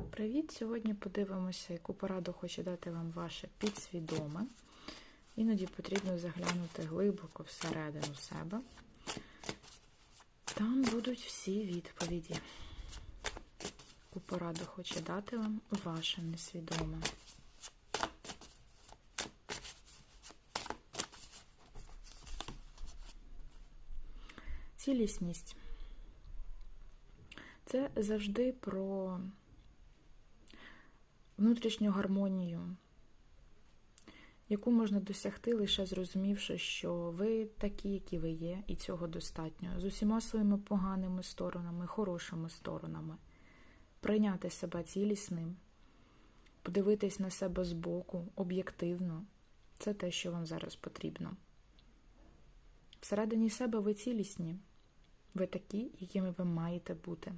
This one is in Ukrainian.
Привіт! Сьогодні подивимося, яку пораду хоче дати вам ваше підсвідоме. Іноді потрібно заглянути глибоко всередину себе. Там будуть всі відповіді. Яку пораду хоче дати вам ваше несвідоме. Цілісність. Це завжди про внутрішню гармонію, яку можна досягти лише зрозумівши, що ви такі, які ви є, і цього достатньо, з усіма своїми поганими сторонами, хорошими сторонами, прийняти себе цілісним, подивитись на себе збоку, об'єктивно це те, що вам зараз потрібно. Всередині себе ви цілісні, ви такі, якими ви маєте бути.